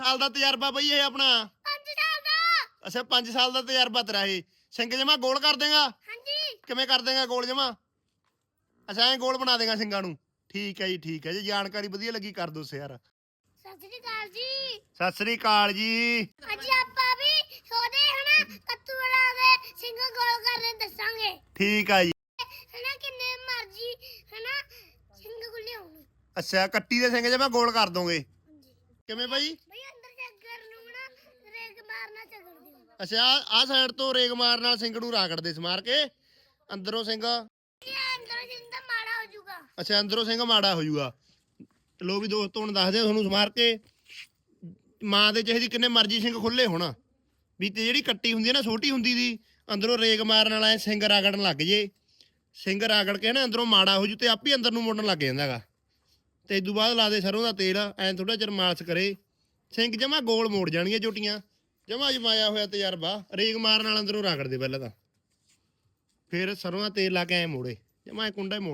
ਸਾਲ ਦਾ ਤਜਰਬਾ ਬਈ ਇਹ ਆਪਣਾ। 5 ਸਾਲ ਦਾ। ਅੱਛਾ 5 ਸਾਲ ਦਾ ਤਜਰਬਾ ਤੇਰਾ ਇਹ। ਸਿੰਘ ਜਮਾ ਗੋਲ ਕਰ ਦੇਗਾ? ਹਾਂਜੀ। ਕਿਵੇਂ ਕਰ ਦੇਗਾ ਗੋਲ ਜਮਾ? ਅੱਛਾ ਐ ਗੋਲ ਬਣਾ ਦੇਗਾ ਸਿੰਘਾਂ ਨੂੰ। ਠੀਕ ਹੈ ਜੀ ਠੀਕ ਹੈ ਜੀ। ਜਾਣਕਾਰੀ ਵਧੀਆ ਲੱਗੀ ਕਰ ਦੋ ਯਾਰ ਸਤਿ ਸ੍ਰੀ ਅਕਾਲ ਜੀ। ਸਤਿ ਸ੍ਰੀ ਅਕਾਲ ਜੀ। ਅੱਜ ਆਪਾਂ ਵੀ ਸੋਦੇ ਹਨਾ ਕੱਤੂ ਵਾਲਾ ਦੇ ਸਿੰਘ ਗੋਲ ਕਰਨੇ ਦੱਸਾਂਗੇ। ਠੀਕ ਆ ਜੀ। ਹਨਾ ਕਿੰਨੇ ਮਰਜ਼ੀ ਹਨਾ ਸਿੰਘ ਗੁੱਲੇ ਹੋਣ। ਅੱਛਾ ਕੱਟੀ ਦੇ ਸਿੰਘ ਜਮਾ ਗੋਲ ਕਰ ਦੋਗੇ। ਕਿਵੇਂ ਬਾਈ? ਬਈ ਅੰਦਰ ਚੱਕਰ ਨੂੰ ਨਾ ਰੇਗ ਮਾਰਨਾ ਦਿਓ ਅੱਛਾ ਆ ਸਾਈਡ ਤੋਂ ਰੇਗ ਮਾਰ ਨਾਲ ਸਿੰਘ ਨੂੰ ਰਾਗੜਦੇ ਸਮਾਰ ਕੇ। ਅੰਦਰੋਂ ਸਿੰਘ ਇਹ ਅੰਦਰ ਜਿੰਦਾ ਮਾੜਾ ਹੋ ਜਾਊਗਾ। ਅੱਛਾ ਅੰਦਰੋਂ ਸਿੰਘ ਮਾੜਾ ਹੋ ਜਾਊਗਾ। ਲੋ ਵੀ ਦੋਸਤੋ ਹੁਣ ਦੱਸਦੇ ਆ ਤੁਹਾਨੂੰ ਸਮਾਰ ਕੇ। ਮਾਂ ਦੇ ਜਿਹੇ ਦੀ ਕਿੰਨੇ ਮਰਜ਼ੀ ਸਿੰਘ ਖੁੱਲੇ ਹੋਣ। ਵੀ ਤੇ ਜਿਹੜੀ ਕੱਟੀ ਹੁੰਦੀ ਹੈ ਨਾ ਛੋਟੀ ਹੁੰਦੀ ਦੀ ਅੰਦਰੋਂ ਰੇਗ ਮਾਰਨ ਵਾਲਾ ਐਂ ਸਿੰਘ ਰਾਗੜਨ ਲੱਗ ਜੇ। ਸਿੰਘ ਰਾਗੜ ਕੇ ਨਾ ਅੰਦਰੋਂ ਮਾੜਾ ਹੋ ਜੂ ਤੇ ਆਪੇ ਅੰਦਰ ਨੂੰ ਮੁੜਨ ਲੱਗ ਜਾਂਦਾਗਾ ਤੇ ਇਦੋਂ ਬਾਅਦ ਲਾ ਦੇ ਸਰੋਂ ਦਾ ਤੇਲ, ਐਂ ਥੋੜਾ ਚਿਰ ਮਾਲਸ਼ ਕਰੇ। ਸਿੰਘ ਜਮਾ ਗੋਲ ਮੋੜ ਜਾਣਗੀਆਂ ਝੋਟੀਆਂ ਜਮਾ ਜਮਾਇਆ ਹੋਇਆ ਤਜਰਬਾ, ਰੇਗ ਮਾਰਨ ਨਾਲ ਅੰਦਰੋਂ ਰਾਗੜ ਦੇ ਪਹਿਲਾਂ ਤਾਂ। ਫਿਰ ਸਰੋਂ ਦਾ ਤੇਲ ਲਾ ਕੇ ਐਂ ਮੋੜੇ। ਜਮਾ ਕੁੰਡਾ ਹੀ ਮੋੜ